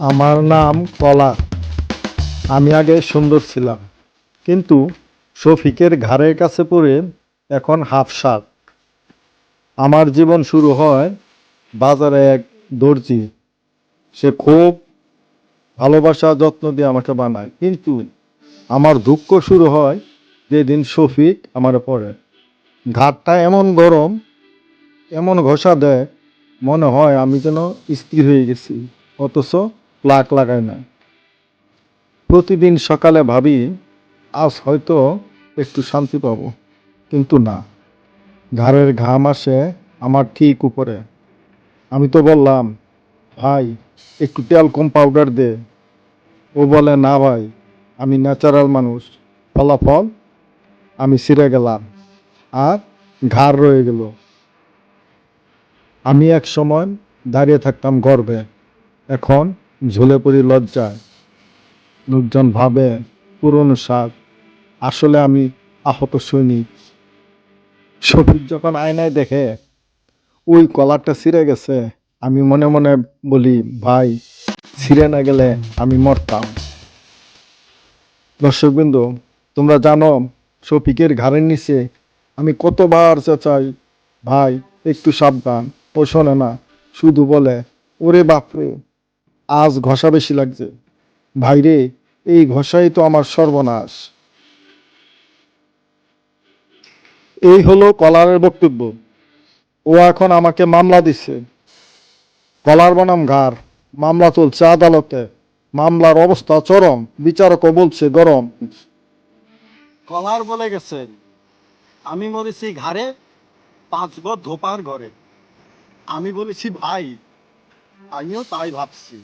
আমার নাম কলা। আমি আগে সুন্দর ছিলাম, কিন্তু শফিকের ঘাড়ের কাছে পড়ে এখন হাফ সাত আমার জীবন শুরু হয় বাজারে এক দর্জি। সে খুব ভালোবাসা, যত্ন দিয়ে আমাকে বানায়, কিন্তু আমার দুঃখ শুরু হয় যেদিন শফিক আমার পড়ে ঘাটটা এমন গরম, এমন ঘষা দেয়, মনে হয় আমি যেন স্থির হয়ে গেছি। অথচ প্লাক লাগায় না। প্রতিদিন সকালে ভাবি, আজ হয়তো একটু শান্তি পাব, কিন্তু না। ঘাড়ের ঘাম আসে আমার ঠিক উপরে। আমি তো বললাম, ভাই, একটু তেল কম পাউডার দে। ও বলে, না ভাই, আমি ন্যাচারাল মানুষ। ফলাফল? আমি ছিঁড়ে গেলাম। আর ঘাড় রয়ে গেল। আমি এক সময় দাঁড়িয়ে থাকতাম গর্বে এখন ঝুলে পড়ি লজ্জায়। লোকজন ভাবে, পুরনো সাপ, আসলে আমি আহত সৈনিক। শফিক যখন আয়নায় দেখে, ওই কলারটা ছিঁড়ে গেছে আমি মনে মনে বলি, ভাই, ছিঁড়ে না গেলে আমি মরতাম। দর্শকবৃন্দ, তোমরা জানো, শফিকের ঘাড়ের নিচে আমি কতবার চেঁচাই, ভাই, একটু সাবধান, ও শোনে না, শুধু বলে, ওরে বাপরে। আজ ঘষা বেশি লাগছে। ভাইরে, এই ঘষাই তো আমার সর্বনাশ। এই হলো কলারের বক্তব্য। ও এখন আমাকে মামলা দিচ্ছে কলার বনাম ঘাড়, মামলা চলছে আদালতে। মামলার অবস্থা চরম, বিচারকও বলছে গরম। কলার বলে গেছে, আমি মরেছি ঘাড়ে, পাঁচ গো ধোপার ঘরে। আমি বলেছি, ভাই, আমিও তাই ভাবছি।